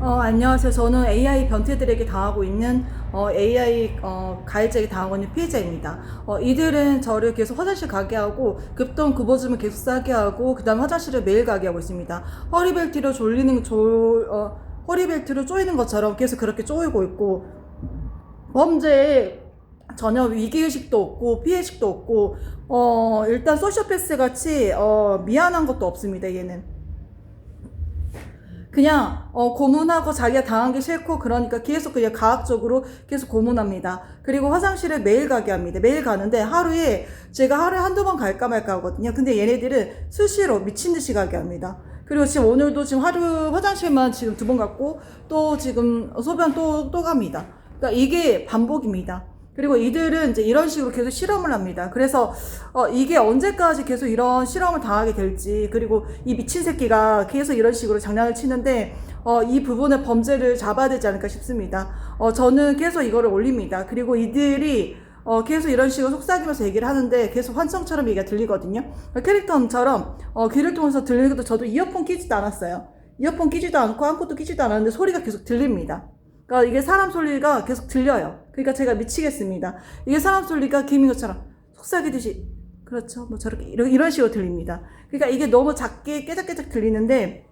어, 안녕하세요. 저는 AI 변태들에게 당하고 있는 어, AI 어, 가해자에게 당하고 있는 피해자입니다. 어, 이들은 저를 계속 화장실 가게 하고 급동 급어줌을 계속 싸게 하고 그 다음 화장실을 매일 가게 하고 있습니다. 허리벨트로 졸리는 졸 어, 허리벨트로 쪼이는 것처럼 계속 그렇게 쪼이고 있고 범죄에 전혀 위기의식도 없고 피해의식도 없고 어, 일단 소시오패스 같이 어, 미안한 것도 없습니다. 얘는. 그냥 어, 고문하고 자기가 당한 게 싫고 그러니까 계속 그냥 가학적으로 계속 고문합니다. 그리고 화장실을 매일 가게 합니다. 매일 가는데 하루에 제가 하루에 한두 번 갈까 말까 하거든요. 근데 얘네들은 수시로 미친 듯이 가게 합니다. 그리고 지금 오늘도 지금 하루 화장실만 지금 두 번 갔고 또 지금 소변 또, 또 갑니다. 그러니까 이게 반복입니다. 그리고 이들은 이제 이런 식으로 계속 실험을 합니다. 그래서 어, 이게 언제까지 계속 이런 실험을 당하게 될지 그리고 이 미친 새끼가 계속 이런 식으로 장난을 치는데 어, 이 부분의 범죄를 잡아야 되지 않을까 싶습니다. 어, 저는 계속 이거를 올립니다. 그리고 이들이 어, 계속 이런 식으로 속삭이면서 얘기를 하는데 계속 환청처럼 얘기가 들리거든요. 캐릭터처럼 어, 귀를 통해서 들리고도 저도 이어폰 끼지도 않았어요. 이어폰 끼지도 않고 아무것도 끼지도 않았는데 소리가 계속 들립니다. 그러니까 이게 사람 소리가 계속 들려요. 그러니까 제가 미치겠습니다. 이게 사람 소리가 김인것처럼 속삭이듯이 그렇죠. 뭐 저렇게 이런, 이런 식으로 들립니다. 그러니까 이게 너무 작게 깨작깨작 들리는데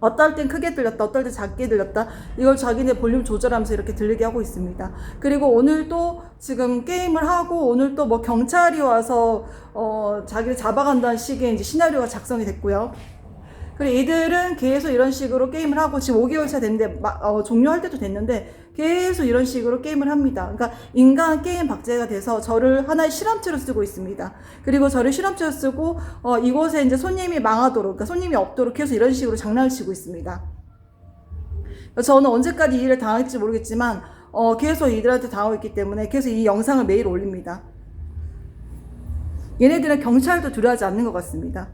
어떨 땐 크게 들렸다, 어떨 땐 작게 들렸다. 이걸 자기네 볼륨 조절하면서 이렇게 들리게 하고 있습니다. 그리고 오늘 또 지금 게임을 하고 오늘 또 뭐 경찰이 와서 어 자기를 잡아간다는 식의 이제 시나리오가 작성이 됐고요. 그리고 이들은 계속 이런 식으로 게임을 하고 지금 5개월 차 됐는데 마- 어, 종료할 때도 됐는데 계속 이런 식으로 게임을 합니다. 그러니까 인간 게임 박제가 돼서 저를 하나의 실험체로 쓰고 있습니다. 그리고 저를 실험체로 쓰고 어, 이곳에 이제 손님이 망하도록, 그러니까 손님이 없도록 해서 이런 식으로 장난을 치고 있습니다. 저는 언제까지 이 일을 당할지 모르겠지만 어, 계속 이들한테 당하고 있기 때문에 계속 이 영상을 매일 올립니다. 얘네들은 경찰도 두려워하지 않는 것 같습니다.